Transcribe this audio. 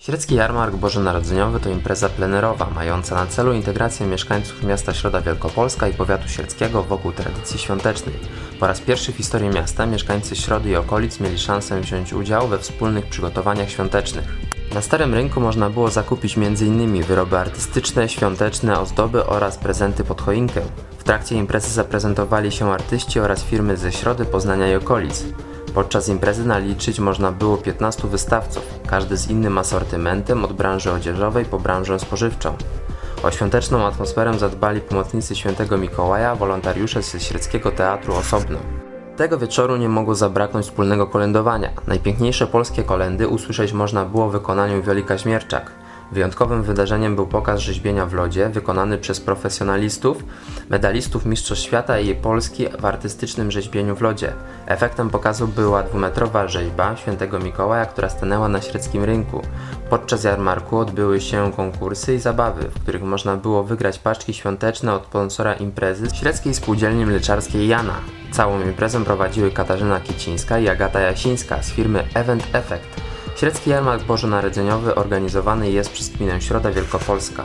Średzki Jarmark Bożonarodzeniowy to impreza plenerowa, mająca na celu integrację mieszkańców miasta Środa Wielkopolska i powiatu sierdzkiego wokół tradycji świątecznej. Po raz pierwszy w historii miasta mieszkańcy Środy i okolic mieli szansę wziąć udział we wspólnych przygotowaniach świątecznych. Na Starym Rynku można było zakupić m.in. wyroby artystyczne, świąteczne, ozdoby oraz prezenty pod choinkę. W trakcie imprezy zaprezentowali się artyści oraz firmy ze Środy, Poznania i okolic. Podczas imprezy naliczyć można było 15 wystawców, każdy z innym asortymentem od branży odzieżowej po branżę spożywczą. O świąteczną atmosferę zadbali pomocnicy świętego Mikołaja, wolontariusze ze Średzkiego Teatru osobno. Tego wieczoru nie mogło zabraknąć wspólnego kolędowania. Najpiękniejsze polskie kolendy usłyszeć można było w wykonaniu Wiolika Śmierczak. Wyjątkowym wydarzeniem był pokaz rzeźbienia w lodzie wykonany przez profesjonalistów, medalistów Mistrzostw Świata i Polski w artystycznym rzeźbieniu w lodzie. Efektem pokazu była dwumetrowa rzeźba świętego Mikołaja, która stanęła na średzkim rynku. Podczas jarmarku odbyły się konkursy i zabawy, w których można było wygrać paczki świąteczne od sponsora imprezy Średzkiej Spółdzielni Mleczarskiej Jana. Całą imprezę prowadziły Katarzyna Kicińska i Agata Jasińska z firmy Event Effect. Średzki Jarmark Bożonarodzeniowy organizowany jest przez gminę Środa Wielkopolska.